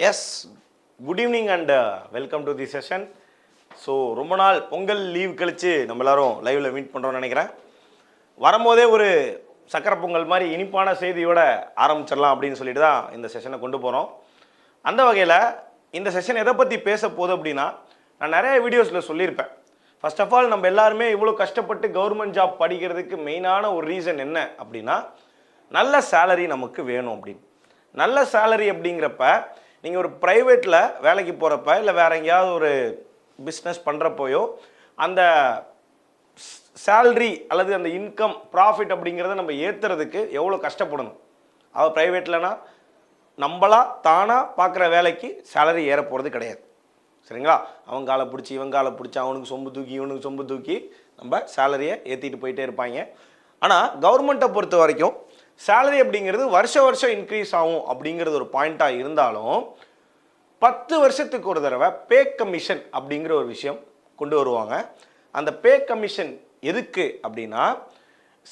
Yes good evening and welcome to the session so ரொம்ப நாள் Pongal leave கழித்து நம்ம எல்லோரும் லைவில் மீட் பண்ணுறோம்னு நினைக்கிறேன். வரும்போதே ஒரு சக்கரை பொங்கல் மாதிரி இனிப்பான செய்தியோட ஆரம்பிச்சிடலாம் அப்படின்னு சொல்லிட்டு தான் இந்த செஷனை கொண்டு போகிறோம் அந்த வகையில் இந்த செஷன் எதை பற்றி பேச போகுது அப்படின்னா நான் நிறைய வீடியோஸில் சொல்லியிருப்பேன். ஃபர்ஸ்ட் ஆஃப் ஆல் நம்ம எல்லாருமே இவ்வளோ கஷ்டப்பட்டு கவர்மெண்ட் ஜாப் படிக்கிறதுக்கு மெயினான ஒரு ரீசன் என்ன அப்படின்னா நல்ல சேலரி நமக்கு வேணும் அப்படின்னு. நல்ல சேலரி அப்படிங்கிறப்ப நீங்கள் ஒரு ப்ரைவேட்டில் வேலைக்கு போகிறப்ப இல்லை வேறு எங்கேயாவது ஒரு பிஸ்னஸ் பண்ணுறப்போயோ அந்த சேல்ரி அல்லது அந்த இன்கம் ப்ராஃபிட் அப்படிங்கிறத நம்ம ஏற்றுறதுக்கு எவ்வளோ கஷ்டப்படணும்? அவ ப்ரைவேட்லனா நம்மளாக தானாக பார்க்குற வேலைக்கு சேலரி ஏற போகிறது கிடையாது. சரிங்களா? அவங்க காலை பிடிச்சி இவன் காலை பிடிச்சி அவனுக்கு சொம்பு தூக்கி இவனுக்கு சொம்பு தூக்கி நம்ம சேலரியை ஏற்றிட்டு போயிட்டே இருப்பாங்க. ஆனால் கவர்மெண்ட்டை பொறுத்த வரைக்கும் சேலரி அப்படிங்கிறது வருஷ வருஷம் இன்க்ரீஸ் ஆகும் அப்படிங்கிறது ஒரு பாயிண்ட்டாக இருந்தாலும் பத்து வருஷத்துக்கு ஒரு தடவை பே கமிஷன் அப்படிங்கிற ஒரு விஷயம் கொண்டு வருவாங்க. அந்த பே கமிஷன் எதுக்கு அப்படின்னா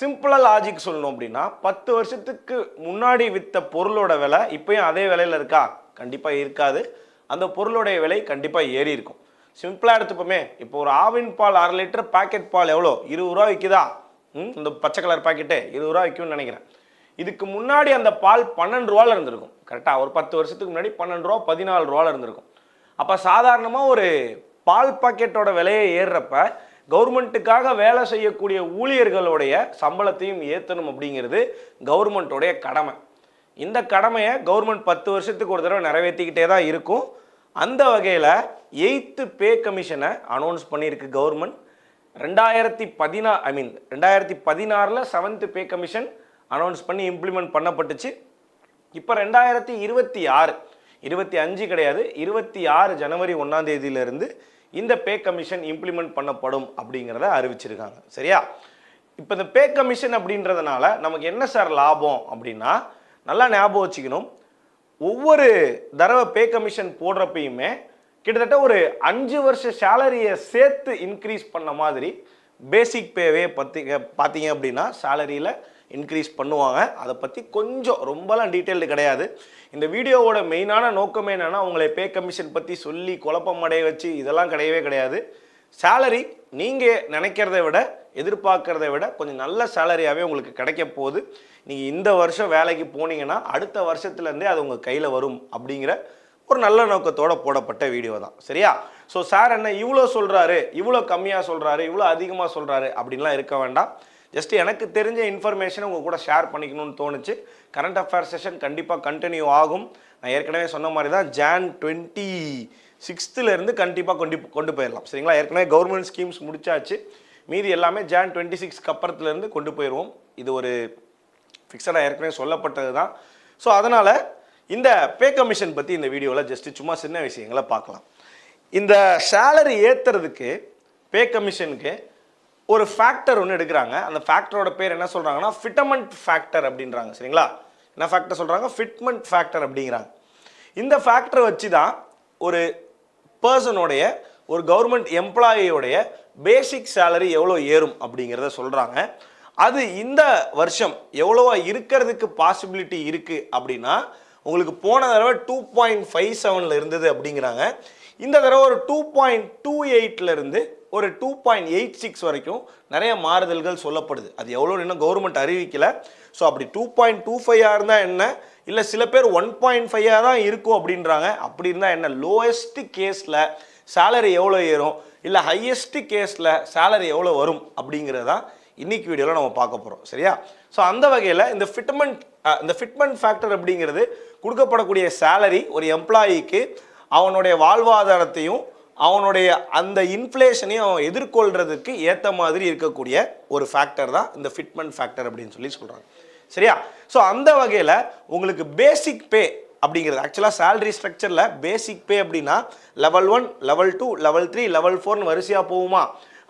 சிம்பிளாக லாஜிக் சொல்லணும் அப்படின்னா பத்து வருஷத்துக்கு முன்னாடி விற்ற பொருளோட விலை இப்போயும் அதே விலையில் இருக்கா? கண்டிப்பாக இருக்காது. அந்த பொருளுடைய விலை கண்டிப்பாக ஏறி இருக்கும். சிம்பிளாக எடுத்துப்போமே. இப்போ ஒரு ஆவின் பால் அரை லிட்டர் பாக்கெட் பால் எவ்வளோ? இருபது ரூபா விற்குதா ம்? இந்த பச்சை கலர் பாக்கெட்டு இருபது ரூபா விற்கும்னு நினைக்கிறேன். இதுக்கு முன்னாடி அந்த பால் பன்னெண்டு ரூபாவில் இருந்திருக்கும். கரெக்டாக ஒரு பத்து வருஷத்துக்கு முன்னாடி பன்னெண்டு ரூபா பதினாலு ரூபால இருந்திருக்கும். அப்போ சாதாரணமாக ஒரு பால் பாக்கெட்டோட விலையை ஏறுறப்ப கவர்மெண்ட்டுக்காக வேலை செய்யக்கூடிய ஊழியர்களுடைய சம்பளத்தையும் ஏற்றணும் அப்படிங்கிறது கவர்மெண்ட்டோடைய கடமை. இந்த கடமையை கவர்மெண்ட் பத்து வருஷத்துக்கு ஒரு தடவை நிறைவேற்றிக்கிட்டே தான் இருக்கும். அந்த வகையில் எயித்து பே கமிஷனை அனௌன்ஸ் பண்ணியிருக்கு கவர்மெண்ட். ரெண்டாயிரத்தி பதினா ஐ மீன் ரெண்டாயிரத்தி பதினாறில் செவன்த் பே கமிஷன் அனௌன்ஸ் பண்ணி இம்ப்ளிமெண்ட் பண்ணப்பட்டுச்சு. இப்போ ரெண்டாயிரத்தி இருபத்தி ஆறு இருபத்தி அஞ்சு கிடையாது இருபத்தி ஆறு ஜனவரி ஒன்றாம் தேதியிலிருந்து இந்த பே கமிஷன் இம்ப்ளிமெண்ட் பண்ணப்படும் அப்படிங்கிறத அறிவிச்சிருக்காங்க. சரியா? இப்போ இந்த பே கமிஷன் அப்படின்றதுனால நமக்கு என்ன சார் லாபம் அப்படின்னா நல்லா ஞாபகம் வச்சுக்கணும். ஒவ்வொரு தடவை பே கமிஷன் போடுறப்பையுமே கிட்டத்தட்ட ஒரு அஞ்சு வருஷ சேலரியை சேர்த்து இன்க்ரீஸ் பண்ண மாதிரி பேசிக் பேவே பற்றி பார்த்தீங்க அப்படின்னா சேலரியில் இன்க்ரீஸ் பண்ணுவாங்க. அதை பற்றி கொஞ்சம் ரொம்பலாம் டீட்டெயில்டு கிடையாது. இந்த வீடியோவோட மெயினான நோக்கமே என்னென்னா உங்களை பே கமிஷன் பற்றி சொல்லி குழப்பம் அடைய வச்சு இதெல்லாம் கிடையவே கிடையாது. சேலரி நீங்கள் நினைக்கிறத விட எதிர்பார்க்கறத விட கொஞ்சம் நல்ல சேலரியாகவே உங்களுக்கு கிடைக்க போகுது. நீங்கள் இந்த வருஷம் வேலைக்கு போனீங்கன்னா அடுத்த வருஷத்துலேருந்தே அது உங்கள் கையில் வரும் அப்படிங்கிற ஒரு நல்ல நோக்கத்தோட போடப்பட்ட வீடியோ தான். சரியா? ஸோ சார் என்ன இவ்வளோ சொல்கிறாரு இவ்வளோ கம்மியாக சொல்கிறாரு இவ்வளோ அதிகமாக சொல்கிறாரு அப்படின்லாம் இருக்க வேண்டாம். ஜஸ்ட் எனக்கு தெரிஞ்ச இன்ஃபர்மேஷனை உங்கள் கூட ஷேர் பண்ணிக்கணும்னு தோணுச்சு. கரண்ட் அஃபேர் செஷன் கண்டிப்பாக கண்டினியூ ஆகும். நான் ஏற்கனவே சொன்ன மாதிரி தான் ஜான் டுவெண்ட்டி சிக்ஸ்த்துலேருந்து கண்டிப்பாக கொண்டு கொண்டு போயிடலாம். சரிங்களா? ஏற்கனவே கவர்மெண்ட் ஸ்கீம்ஸ் முடிச்சாச்சு. மீதி எல்லாமே ஜான் டுவெண்ட்டி சிக்ஸ்க்கு அப்புறத்துலேருந்து கொண்டு போயிடுவோம் இது ஒரு ஃபிக்ஸடாக ஏற்கனவே சொல்லப்பட்டது தான் ஸோ அதனால் இந்த பே கமிஷன் பற்றி இந்த வீடியோவில் ஜஸ்ட்டு சும்மா சின்ன விஷயங்களை பார்க்கலாம். இந்த சேலரி ஏற்றுறதுக்கு பே கமிஷனுக்கு ஒரு ஃபேக்டர் ஒன்று எடுக்கிறாங்க. அந்த ஃபேக்டரோட பேர் என்ன சொல்கிறாங்கன்னா ஃபிட்டமெண்ட் ஃபேக்டர் அப்படின்றாங்க. சரிங்களா? என்ன ஃபேக்டர் சொல்கிறாங்க ஃபிட்மெண்ட் ஃபேக்டர் அப்படிங்கிறாங்க. இந்த ஃபேக்டரை வச்சு தான் ஒரு பர்சனோடைய ஒரு கவர்மெண்ட் எம்ப்ளாயியோடைய பேசிக் சேலரி எவ்வளோ ஏறும் அப்படிங்கிறத சொல்கிறாங்க அது இந்த வருஷம் எவ்வளோவா இருக்கிறதுக்கு பாசிபிலிட்டி இருக்குது அப்படின்னா உங்களுக்கு போன தடவை டூ பாயிண்ட் ஃபைவ் செவனில் இருந்தது அப்படிங்கிறாங்க. இந்த தடவை ஒரு டூ பாயிண்ட் டூ இருந்து ஒரு டூ பாயிண்ட் எயிட் சிக்ஸ் வரைக்கும் நிறைய மாறுதல்கள் சொல்லப்படுது. அது எவ்வளோ இன்னும் கவர்மெண்ட் அறிவிக்கலை. ஸோ அப்படி டூ பாயிண்ட் டூ ஃபைவாக இருந்தால் என்ன? இல்லை சில பேர் ஒன் பாயிண்ட் ஃபைவாக தான் இருக்கும் அப்படின்றாங்க. அப்படி இருந்தால் என்ன? லோயஸ்ட் கேஸில் சேலரி எவ்வளோ ஏறும்? இல்லை ஹையஸ்ட் கேஸில் சேலரி எவ்வளோ வரும்? அப்படிங்கிறது தான் இன்னைக்கு வீடியோவில் நம்ம பார்க்க போகிறோம் சரியா? ஸோ அந்த வகையில் இந்த ஃபிட்மெண்ட் இந்த ஃபிட்மெண்ட் ஃபேக்டர் அப்படிங்கிறது கொடுக்கப்படக்கூடிய சேலரி ஒரு எம்ப்ளாயிக்கு அவனுடைய வாழ்வாதாரத்தையும் அவனுடைய அந்த இன்ஃப்ளேஷனையும் அவன் எதிர்கொள்கிறதுக்கு ஏற்ற மாதிரி இருக்கக்கூடிய ஒரு ஃபேக்டர் தான் இந்த ஃபிட்மெண்ட் ஃபேக்டர் அப்படின்னு சொல்லி சொல்கிறாங்க சரியா? ஸோ அந்த வகையில் உங்களுக்கு பேசிக் பே அப்படிங்கிறது ஆக்சுவலாக சேலரி ஸ்ட்ரக்சரில் பேசிக் பே அப்படின்னா level one level two level three level ஃபோர்னு வரிசையாக போகுமா?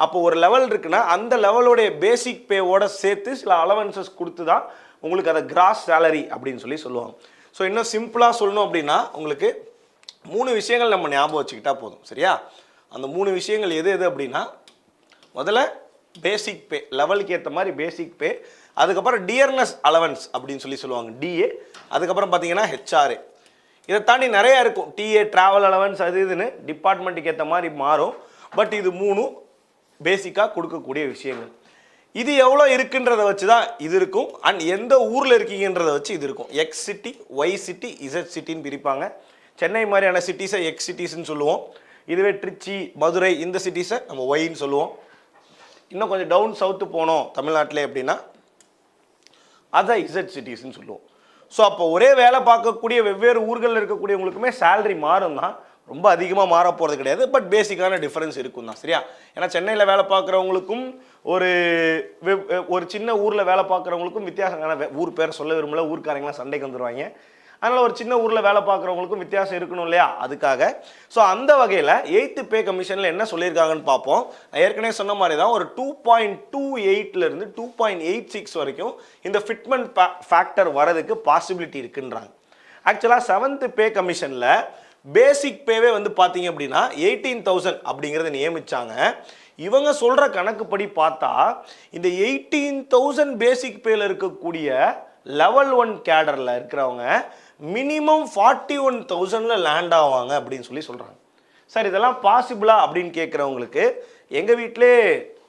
அப்போ ஒரு லெவல் இருக்குன்னா அந்த லெவலோடைய பேசிக் பேவோட சேர்த்து சில அலவன்சஸ் கொடுத்து தான் உங்களுக்கு அதை கிராஸ் சேலரி அப்படின்னு சொல்லி சொல்லுவாங்க. ஸோ இன்னும் சிம்பிளாக சொல்லணும் அப்படின்னா உங்களுக்கு மூணு விஷயங்கள் நம்ம ஞாபகம் வச்சுக்கிட்டா போதும் சரியா? அந்த மூணு விஷயங்கள் எது எது அப்படின்னா முதல்ல பேசிக் பே லெவலுக்கு ஏற்ற மாதிரி பேசிக் பே அதுக்கப்புறம் டியர்னஸ் அலவன்ஸ் அப்படின்னு சொல்லி சொல்லுவாங்க டிஏ அதுக்கப்புறம் பார்த்தீங்கன்னா ஹெச்ஆர்ஏ இதை தாண்டி நிறையா இருக்கும் டிஏ ட்ராவல் அலவன்ஸ் அது இதுன்னு டிபார்ட்மெண்ட்டுக்கு ஏற்ற மாதிரி மாறும். பட் இது மூணும் பேசிக்காக கொடுக்கக்கூடிய விஷயங்கள். இது எவ்வளோ இருக்குன்றதை வச்சு தான் இது இருக்கும். அண்ட் எந்த ஊரில் இருக்கீங்கன்றதை வச்சு இது இருக்கும். X city Y city Z சிட்டின்னு பிரிப்பாங்க. சென்னை மாதிரியான சிட்டிஸை எக்ஸ் சிட்டிஸ்ன்னு சொல்லுவோம். இதுவே திருச்சி மதுரை இந்த சிட்டிஸை நம்ம ஒய்ன்னு சொல்லுவோம். இன்னும் கொஞ்சம் டவுன் சவுத்து போனோம் தமிழ்நாட்டிலே அப்படின்னா அதை இசட் சிட்டிஸ்ன்னு சொல்லுவோம். ஸோ அப்போ ஒரே வேலை பார்க்கக்கூடிய வெவ்வேறு ஊர்களில் இருக்கக்கூடியவங்களுக்குமே சேலரி மாறும் தான் ரொம்ப அதிகமாக மாற போகிறது கிடையாது. பட் பேசிக்கான டிஃப்ரென்ஸ் இருக்கும் தான் சரியா? ஏன்னா சென்னையில் வேலை பார்க்குறவங்களுக்கும் ஒரு வெவ்- ஒரு சின்ன ஊரில் வேலை பார்க்குறவங்களுக்கும் வித்தியாசமான ஊர் பேர் சொல்ல விரும்பல ஊர்க்காரங்களாம் சண்டைக்கு வந்துருவாங்க. அதனால் ஒரு சின்ன ஊரில் வேலை பார்க்குறவங்களுக்கும் வித்தியாசம் இருக்கணும் இல்லையா? அதுக்காக. ஸோ அந்த வகையில் எயித்து பே கமிஷனில் என்ன சொல்லியிருக்காங்கன்னு பார்ப்போம். ஏற்கனவே சொன்ன மாதிரி தான் ஒரு டூ பாயிண்ட் டூ எயிட்லேருந்து டூ பாயிண்ட் எயிட் சிக்ஸ் வரைக்கும் இந்த ஃபிட்மெண்ட் ஃபேக்டர் வரதுக்கு பாசிபிலிட்டி இருக்குன்றாங்க. ஆக்சுவலாக செவன்த்து பே கமிஷனில் பேசிக் பேவே வந்து பார்த்தீங்க அப்படின்னா எயிட்டீன் தௌசண்ட் அப்படிங்கிறத நியமித்தாங்க இவங்க சொல்கிற கணக்குப்படி பார்த்தா இந்த எயிட்டீன் தௌசண்ட் பேசிக் பேல இருக்கக்கூடிய லெவல் ஒன் கேடரில் இருக்கிறவங்க மினிமம் ஃபார்ட்டி ஒன் தௌசண்டில் லேண்ட் ஆவாங்க அப்படின்னு சொல்லி சொல்கிறாங்க சார் இதெல்லாம் பாசிபிளா அப்படின்னு கேட்குறவங்களுக்கு எங்கள் வீட்டிலே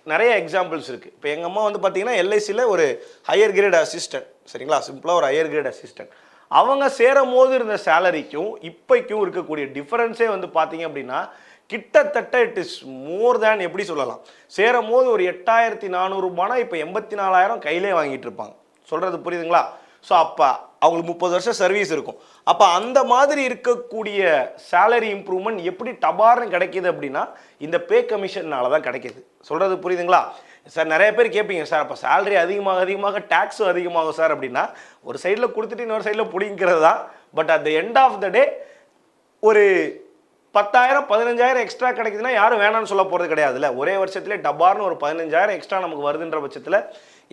நிறைய எக்ஸாம்பிள்ஸ் இருக்குது இப்போ எங்கள் அம்மா வந்து பார்த்தீங்கன்னா எல்ஐசியில் ஒரு ஹையர் கிரேட் அசிஸ்டன்ட் சரிங்களா? சிம்பிளாக ஒரு ஹையர் கிரேட் அசிஸ்டன்ட் அவங்க சேரும் போது இருந்த சேலரிக்கும் இப்போக்கும் இருக்கக்கூடிய டிஃப்ரென்ஸே வந்து பார்த்தீங்க அப்படின்னா கிட்டத்தட்ட இட் இஸ் மோர் தேன் எப்படி சொல்லலாம்? சேரும் போது ஒரு எட்டாயிரத்தி நானூறுபானா இப்போ எண்பத்தி நாலாயிரம் கையிலே வாங்கிட்டு இருப்பாங்க. சொல்கிறது புரியுதுங்களா? ஸோ அப்போ அவங்களுக்கு முப்பது வருஷம் சர்வீஸ் இருக்கும். அப்போ அந்த மாதிரி இருக்கக்கூடிய சேலரி இம்ப்ரூவ்மெண்ட் எப்படி டபார்னு கிடைக்கிது அப்படின்னா இந்த பே கமிஷன்னால தான் கிடைக்கிது. சொல்கிறது புரியுதுங்களா? சார் நிறைய பேர் கேட்பீங்க சார் அப்போ சேலரி அதிகமாக அதிகமாக டேக்ஸும் அதிகமாகும் சார் அப்படின்னா ஒரு சைடில் கொடுத்துட்டு இன்னொரு சைடில் பிடிங்கிறது தான். But at the end of the day ஒரு பத்தாயிரம் பதினஞ்சாயிரம் எக்ஸ்ட்ரா கிடைக்குதுன்னா யாரும் வேணாம்னு சொல்ல போகிறது கிடையாதுல்ல. ஒரே வருஷத்துலேயே டபார்னு ஒரு பதினஞ்சாயிரம் எக்ஸ்ட்ரா நமக்கு வருதுன்ற பட்சத்தில்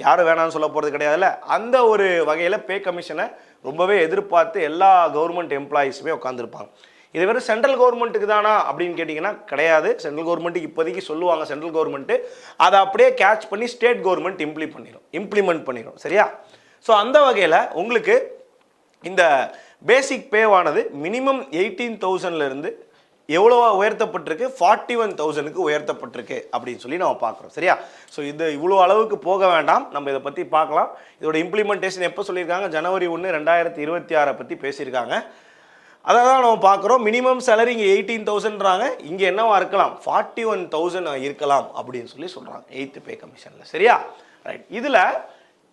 யாரும் வேணாம்னு சொல்ல போகிறது கிடையாதுல்ல? அந்த ஒரு வகையில் பே கமிஷனை ரொம்பவே எதிர்பார்த்து எல்லா கவர்மெண்ட் எம்ப்ளாயீஸுமே உட்காந்துருப்பாங்க இது வெறும் சென்ட்ரல் கவர்மெண்ட்டுக்கு தானா அப்படின்னு கேட்டிங்கன்னா கிடையாது. சென்ட்ரல் கவர்மெண்ட்டுக்கு இப்போதைக்கு சொல்லுவாங்க சென்ட்ரல் கவர்மெண்ட்டு அதை அப்படியே கேட்ச் பண்ணி ஸ்டேட் கவர்மெண்ட் இம்ப்ளி பண்ணிடும் இம்ப்ளிமெண்ட் பண்ணிடும் சரியா? ஸோ அந்த வகையில் உங்களுக்கு இந்த பேசிக் பேவானது மினிமம் எயிட்டீன் தௌசண்ட்லேருந்து எவ்வளோவா உயர்த்தப்பட்டிருக்கு? ஃபார்ட்டி ஒன் தௌசண்ட்க்கு உயர்த்தப்பட்டிருக்கு அப்படின்னு சொல்லி நம்ம பார்க்குறோம். சரியா? ஸோ இது இவ்வளோ அளவுக்கு போக வேண்டாம். நம்ம இதை பற்றி பார்க்கலாம். இதோட இம்ப்ளிமெண்டேஷன் எப்போ சொல்லியிருக்காங்க? ஜனவரி ஒன்று ரெண்டாயிரத்தி இருபத்தி ஆறை பற்றி பேசியிருக்காங்க. அதை தான் நம்ம பார்க்குறோம். மினிமம் சேலரி இங்கே எயிட்டீன் தௌசண்ட்றாங்க இங்கே என்னவா இருக்கலாம்? ஃபார்ட்டி ஒன் தௌசண்ட் இருக்கலாம் அப்படின்னு சொல்லி சொல்கிறாங்க எயித்து பே கமிஷனில் சரியா? ரைட் இதில்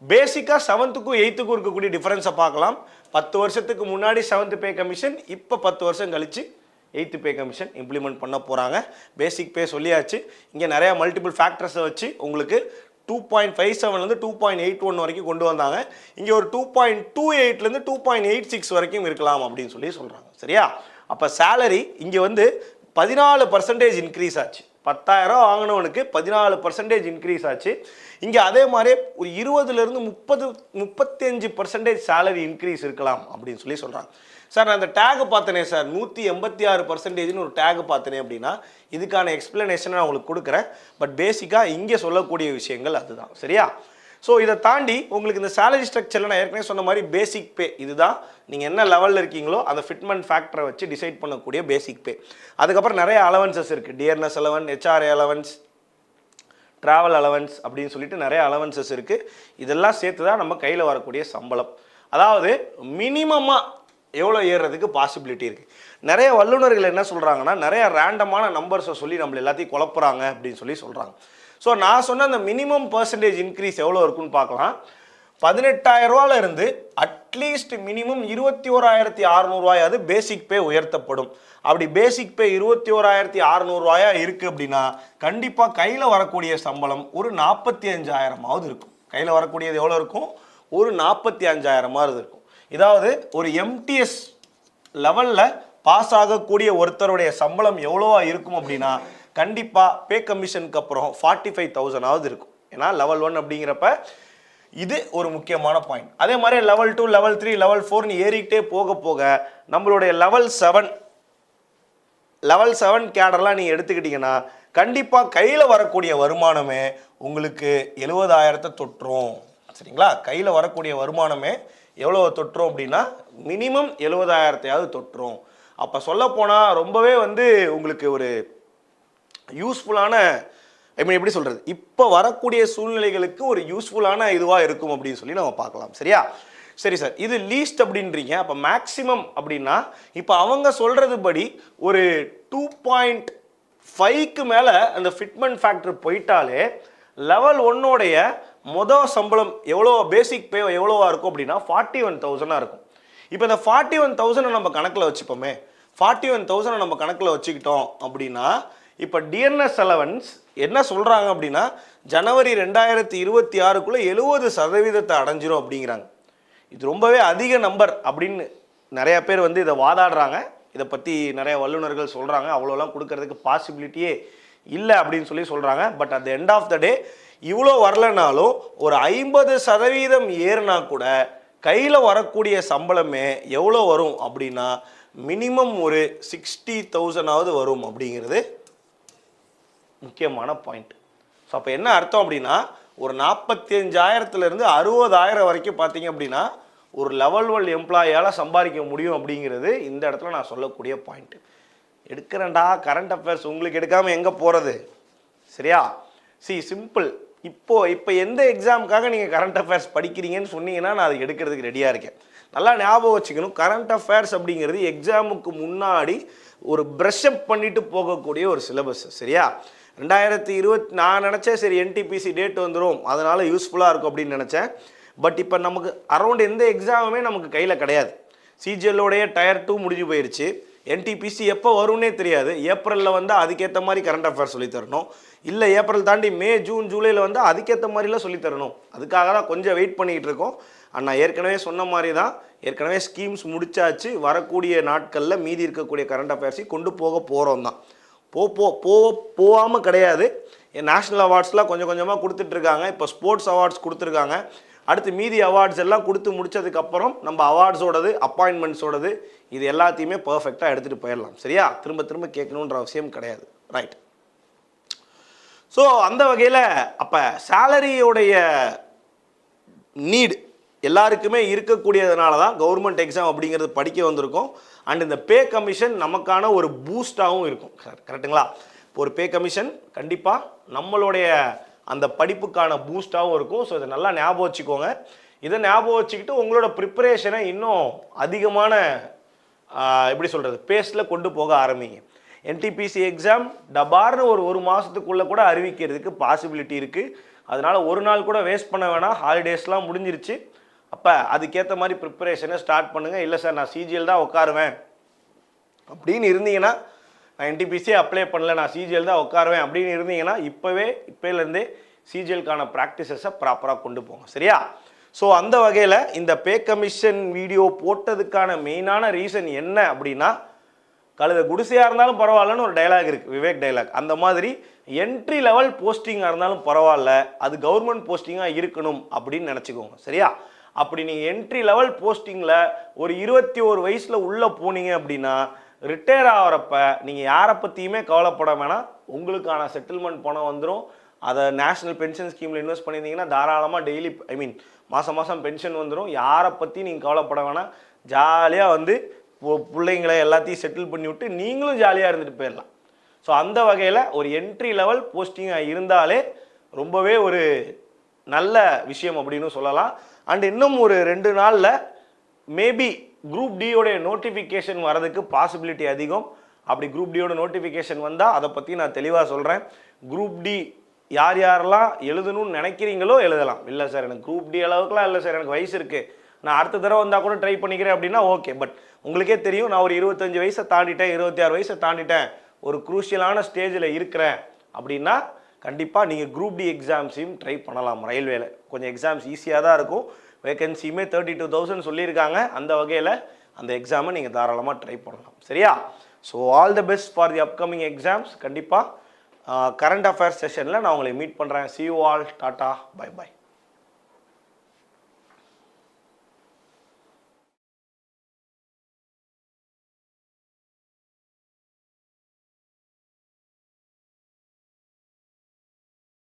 பேசிக்காக செவன்த்துக்கும் எயித்துக்கும் இருக்கக்கூடிய டிஃப்ரென்ஸை பார்க்கலாம். பத்து வருஷத்துக்கு முன்னாடி செவன்த் பே கமிஷன் இப்போ பத்து வருஷம் கழித்து எயித்து பே கமிஷன் இம்ப்ளிமெண்ட் பண்ண போகிறாங்க பேசிக் பே சொல்லியாச்சு. இங்கே நிறையா மல்டிபிள் ஃபேக்டர்ஸை வச்சு உங்களுக்கு டூ பாயிண்ட் ஃபைவ் செவன்லேருந்து டூ பாயிண்ட் எயிட் ஒன் வரைக்கும் கொண்டு வந்தாங்க. இங்கே ஒரு டூ பாயிண்ட் டூ எயிட்லேருந்து டூ பாயிண்ட் எயிட் சிக்ஸ் வரைக்கும் இருக்கலாம் அப்படின்னு சொல்லி சொல்கிறாங்க சரியா? அப்போ சேலரி இங்கே வந்து பதினாலு பர்சன்டேஜ் இன்க்ரீஸ் ஆச்சு. பத்தாயிரம் வாங்கினவனுக்கு பதினாலு பர்சன்டேஜ் இன்க்ரீஸ் ஆச்சு. இங்கே அதே மாதிரி ஒரு இருபதுலேருந்து முப்பது முப்பத்தஞ்சு பர்சன்டேஜ் சேலரி இன்க்ரீஸ் இருக்கலாம் அப்படின்னு சொல்லி சொல்கிறாங்க சார் நான் அந்த டேக் பார்த்தனே சார். நூற்றி எண்பத்தி ஆறு பர்சன்டேஜ்னு ஒரு டேக் பார்த்தனே அப்படின்னா இதுக்கான எக்ஸ்பிளனேஷனை நான் உங்களுக்கு கொடுக்குறேன். பட் பேசிக்காக இங்கே சொல்லக்கூடிய விஷயங்கள் அதுதான். சரியா? ஸோ இதை தாண்டி உங்களுக்கு இந்த சேலரி ஸ்ட்ரக்சரில் நான் ஏற்கனவே சொன்ன மாதிரி பேசிக் பே இதுதான். நீங்கள் என்ன லெவலில் இருக்கீங்களோ அந்த ஃபிட்மெண்ட் ஃபேக்டரை வச்சு டிசைட் பண்ணக்கூடிய பேசிக் பே அதுக்கப்புறம் நிறைய அலவன்சஸ் இருக்குது TNS allowance HRA allowance travel allowance அப்படின்னு சொல்லிட்டு நிறைய அலவன்சஸ் இருக்குது இதெல்லாம் சேர்த்து தான் நம்ம கையில் வரக்கூடிய சம்பளம். அதாவது மினிமமாக எவ்வளோ ஏறுறதுக்கு பாசிபிலிட்டி இருக்குது நிறைய வல்லுநர்கள் என்ன சொல்கிறாங்கன்னா நிறைய ரேண்டமான நம்பர்ஸை சொல்லி நம்மளை எல்லாத்தையும் குழப்புறாங்க அப்படின்னு சொல்லி சொல்கிறாங்க ஸோ நான் சொன்ன அந்த மினிமம் பர்சன்டேஜ் இன்க்ரீஸ் எவ்வளோ இருக்குன்னு பார்க்கலாம். பதினெட்டாயிரம் இருந்து அட்லீஸ்ட் மினிமம் இருபத்தி ஓராயிரத்தி அறநூறுவாயாவது பேசிக் பே உயர்த்தப்படும். அப்படி பேசிக் பே இருபத்தி ஓராயிரத்தி அறநூறுவாயா இருக்குது அப்படின்னா கண்டிப்பாக கையில் வரக்கூடிய சம்பளம் ஒரு நாற்பத்தி அஞ்சாயிரமாவது இருக்கும். கையில் வரக்கூடியது எவ்வளோ இருக்கும்? ஒரு நாற்பத்தி அஞ்சாயிரமாவது இருக்கும். இதாவது ஒரு எம்டிஎஸ் லெவலில் பாஸ் ஆகக்கூடிய ஒருத்தருடைய சம்பளம் எவ்வளோவா இருக்கும் அப்படின்னா கண்டிப்பாக பே கமிஷனுக்கு அப்புறம் ஃபார்ட்டி ஃபைவ் தௌசண்டாவது இருக்கும். ஏன்னா லெவல் ஒன் அப்படிங்கிறப்ப இது ஒரு முக்கியமான பாயிண்ட் அதே மாதிரி level two level three level ஃபோர்னு ஏறிக்கிட்டே போக போக நம்மளுடைய லெவல் செவன் லெவல் செவன் கேடர்லாம் நீங்கள் எடுத்துக்கிட்டிங்கன்னா கண்டிப்பாக கையில் வரக்கூடிய வருமானமே உங்களுக்கு எழுபதாயிரத்தை தொற்றும். சரிங்களா? கையில் வரக்கூடிய வருமானமே எவ்வளோ தொட்டுரும் அப்படின்னா மினிமம் எழுபதாயிரத்தையாவது தொட்டுரும் அப்போ சொல்லப்போனால் ரொம்பவே வந்து உங்களுக்கு ஒரு யூஸ்ஃபுல்லான ஐ மீன் எப்படி சொல்கிறது இப்போ வரக்கூடிய சூழ்நிலைகளுக்கு ஒரு யூஸ்ஃபுல்லான இதுவாக இருக்கும் அப்படின்னு சொல்லி நம்ம பார்க்கலாம். சரியா? சரி சார் இது லீஸ்ட் அப்படின்றீங்க. அப்போ மேக்ஸிமம் அப்படின்னா இப்போ அவங்க சொல்கிறது படி ஒரு டூ பாயிண்ட் ஃபைவ்க்கு மேலே அந்த ஃபிட்மெண்ட் ஃபேக்டர் போயிட்டாலே லெவல் ஒன்னோடைய மொதல் சம்பளம் எவ்வளோ பேசிக் பே எவ்வளோவா இருக்கும் அப்படின்னா ஃபார்ட்டி ஒன் தௌசண்டாக இருக்கும். இப்போ இந்த ஃபார்ட்டி ஒன் தௌசண்டை நம்ம கணக்கில் வச்சுப்போமே. ஃபார்ட்டி ஒன் தௌசண்டை நம்ம கணக்கில் வச்சுக்கிட்டோம் அப்படின்னா இப்போ டிஎன்எஸ் அலவன்ஸ் என்ன சொல்கிறாங்க அப்படின்னா ஜனவரி ரெண்டாயிரத்தி இருபத்தி ஆறுக்குள்ளே எழுபது சதவீதத்தை அடைஞ்சிரும் அப்படிங்கிறாங்க. இது ரொம்பவே அதிக நம்பர் அப்படின்னு நிறையா பேர் வந்து இதை வாதாடுறாங்க. இதை பற்றி நிறைய வல்லுநர்கள் சொல்கிறாங்க அவ்வளோலாம் கொடுக்கறதுக்கு பாசிபிலிட்டியே இல்லை அப்படின்னு சொல்லி சொல்கிறாங்க but at end of the day இவ்வளோ வரலனாலும் ஒரு ஐம்பது சதவீதம் ஏறுனா கூட கையில் வரக்கூடிய சம்பளமே எவ்வளோ வரும் அப்படின்னா மினிமம் ஒரு சிக்ஸ்டி தௌசண்டாவது வரும் அப்படிங்கிறது முக்கியமான பாயிண்ட் ஸோ அப்போ என்ன அர்த்தம் அப்படின்னா ஒரு நாற்பத்தி அஞ்சாயிரத்துலேருந்து அறுபதாயிரம் வரைக்கும் பார்த்தீங்க அப்படின்னா ஒரு லெவல் ஒன் எம்ப்ளாயால் சம்பாதிக்க முடியும் அப்படிங்கிறது இந்த இடத்துல நான் சொல்லக்கூடிய பாயிண்ட்டு எடுக்கிறேன்டா கரண்ட் அஃபேர்ஸ் உங்களுக்கு எடுக்காமல் எங்கே போகிறது சரியா? சி சிம்பிள் இப்போ இப்போ எந்த எக்ஸாமுக்காக நீங்கள் கரண்ட் அஃபேர்ஸ் படிக்கிறீங்கன்னு சொன்னீங்கன்னா நான் அதை எடுக்கிறதுக்கு ரெடியாக இருக்கேன். நல்லா ஞாபகம் வச்சுக்கணும். கரண்ட் அஃபேர்ஸ் அப்படிங்கிறது எக்ஸாமுக்கு முன்னாடி ஒரு ப்ரஷ் அப் பண்ணிட்டு போகக்கூடிய ஒரு சிலபஸ் சரியா? ரெண்டாயிரத்தி இருபத்தி நான் நினச்சேன் சரி என்டிபிசி டேட் வந்துடும் அதனால் யூஸ்ஃபுல்லாக இருக்கும் அப்படின்னு நினச்சேன். பட் இப்போ நமக்கு அரௌண்ட் எந்த எக்ஸாமுமே நமக்கு கையில் கிடையாது. சிஜிஎல்லோடைய டயர் டூ முடிஞ்சு போயிடுச்சு என்டிபிசி எப்போ வரும்னே தெரியாது. ஏப்ரலில் வந்து அதுக்கேற்ற மாதிரி கரண்ட் அஃபேர்ஸ் சொல்லி தரணும். இல்லை ஏப்ரல் தாண்டி மே ஜூன் ஜூலையில் வந்து அதுக்கேற்ற மாதிரிலாம் சொல்லி தரணும். அதுக்காக தான் கொஞ்சம் வெயிட் பண்ணிகிட்டு இருக்கோம். ஆனால் ஏற்கனவே சொன்ன மாதிரி தான் ஏற்கனவே ஸ்கீம்ஸ் முடிச்சாச்சு. வரக்கூடிய நாட்களில் மீதி இருக்கக்கூடிய கரண்ட் அஃபேர்ஸையும் கொண்டு போக போகிறோம் தான். போ போ போ போகாமல் கிடையாது. நேஷ்னல் அவார்ட்ஸ்லாம் கொஞ்சம் கொஞ்சமாக கொடுத்துட்ருக்காங்க இப்போ ஸ்போர்ட்ஸ் அவார்ட்ஸ் கொடுத்துருக்காங்க. அடுத்து மீதி அவார்ட்ஸ் எல்லாம் கொடுத்து முடிச்சதுக்கப்புறம் நம்ம அவார்ட்ஸோடது அப்பாயின்மெண்ட்ஸோடது இது எல்லாத்தையுமே பர்ஃபெக்டாக எடுத்துகிட்டு போயிடலாம். சரியா? திரும்ப திரும்ப கேட்கணுன்ற அவசியம் கிடையாது. ரைட் ஸோ அந்த வகையில் அப்போ சேலரியோடைய நீடு எல்லாருக்குமே இருக்கக்கூடியதுனால தான் கவர்மெண்ட் எக்ஸாம் அப்படிங்கிறது படிக்க வந்திருக்கோம். அண்ட் இந்த பே கமிஷன் நமக்கான ஒரு பூஸ்டாகவும் இருக்கும். கரெக்டுங்களா இப்போ ஒரு பே கமிஷன் கண்டிப்பாக நம்மளுடைய அந்த படிப்புக்கான பூஸ்டாகவும் இருக்கும். ஸோ இதை நல்லா ஞாபகம் வச்சுக்கோங்க. இதை ஞாபகம் வச்சுக்கிட்டு உங்களோட ப்ரிப்பரேஷனை இன்னும் அதிகமான எப்படி சொல்கிறது பேஸில் கொண்டு போக ஆரம்பிங்க. என்டிபிசி எக்ஸாம் டபார்னு ஒரு ஒரு மாதத்துக்குள்ளே கூட அறிவிக்கிறதுக்கு பாசிபிலிட்டி இருக்குது அதனால் ஒரு நாள் கூட வேஸ்ட் பண்ண வேணாம். ஹாலிடேஸ்லாம் முடிஞ்சிருச்சு. அப்போ அதுக்கேற்ற மாதிரி ப்ரிப்பரேஷனை ஸ்டார்ட் பண்ணுங்கள் இல்லை சார் நான் சிஜிஎல் தான் உட்காருவேன். அப்படின்னு இருந்தீங்கன்னா நான் என்டிபிசியே அப்ளை பண்ணல. நான் சிஜிஎல் தான் உட்காருவேன் அப்படின்னு இருந்தீங்கன்னா இப்போவே இப்போலேருந்தே சிஜிஎல்கான ப்ராக்டிசஸை ப்ராப்பராக கொண்டு போங்க. சரியா? ஸோ அந்த வகையில் இந்த பே கமிஷன் வீடியோ போட்டதுக்கான மெயினான ரீசன் என்ன அப்படின்னா கழுத குடிசையாக இருந்தாலும் பரவாயில்லன்னு ஒரு டைலாக் இருக்குது விவேக் டைலாக் அந்த மாதிரி என்ட்ரி லெவல் போஸ்டிங்காக இருந்தாலும் பரவாயில்ல அது கவர்மெண்ட் போஸ்டிங்காக இருக்கணும் அப்படின்னு நினச்சிக்கோங்க. சரியா? அப்படி நீங்கள் என்ட்ரி லெவல் போஸ்டிங்கில் ஒரு இருபத்தி ஒரு வயசில் உள்ளே போனீங்க அப்படின்னா ரிட்டையர் ஆகிறப்ப நீங்கள் யாரை பற்றியுமே கவலைப்பட வேணாம். உங்களுக்கான செட்டில்மெண்ட் பணம் வந்துடும் அதை நேஷ்னல் பென்ஷன் ஸ்கீமில் இன்வெஸ்ட் பண்ணியிருந்தீங்கன்னா தாராளமாக டெய்லி ஐ மீன் மாதம் மாதம் பென்ஷன் வந்துடும் யாரை பற்றி நீங்கள் கவலைப்பட வேணாம். ஜாலியாக வந்து பு- பிள்ளைங்களை எல்லாத்தையும் செட்டில் பண்ணி விட்டு நீங்களும் ஜாலியாக இருந்துட்டு போயிடலாம் ஸோ அந்த வகையில் ஒரு என்ட்ரி லெவல் போஸ்டிங்காக இருந்தாலே ரொம்பவே ஒரு நல்ல விஷயம் அப்படின்னு சொல்லலாம். அண்ட் இன்னும் ஒரு ரெண்டு நாளில் மேபி குரூப் டியோடைய நோட்டிஃபிகேஷன் வரதுக்கு பாசிபிலிட்டி அதிகம். அப்படி குரூப் டியோட நோட்டிஃபிகேஷன் வந்தால் அதை பற்றி நான் தெளிவாக சொல்கிறேன் குரூப் டி யார் யாரெல்லாம் எழுதணும்னு நினைக்கிறீங்களோ எழுதலாம். இல்லை சார் எனக்கு குரூப் டி அளவுக்குலாம் இல்லை சார் எனக்கு வயசு இருக்குது நான் அடுத்த தடவை வந்தால் கூட ட்ரை பண்ணிக்கிறேன் அப்படின்னா ஓகே பட் உங்களுக்கே தெரியும் நான் ஒரு இருபத்தஞ்சு வயசை தாண்டிட்டேன் இருபத்தி ஆறு வயசை தாண்டிட்டேன். ஒரு குரூஷியலான ஸ்டேஜில் இருக்கிறேன் அப்படின்னா கண்டிப்பாக நீங்கள் குரூப் டி எக்ஸாம்ஸையும் ட்ரை பண்ணலாம் ரயில்வேல. கொஞ்சம் எக்ஸாம்ஸ் ஈஸியாக தான் இருக்கும். வேகன்சியுமே தேர்ட்டி டூ தௌசண்ட் சொல்லியிருக்காங்க. அந்த வகையில் அந்த எக்ஸாமை நீங்கள் தாராளமாக ட்ரை பண்ணலாம். சரியா? So all the best for the upcoming exams கண்டிப்பாக கரண்ட் அஃபேர்ஸ் செஷனில் நான் உங்களை மீட் பண்ணுறேன் see you all tata bye bye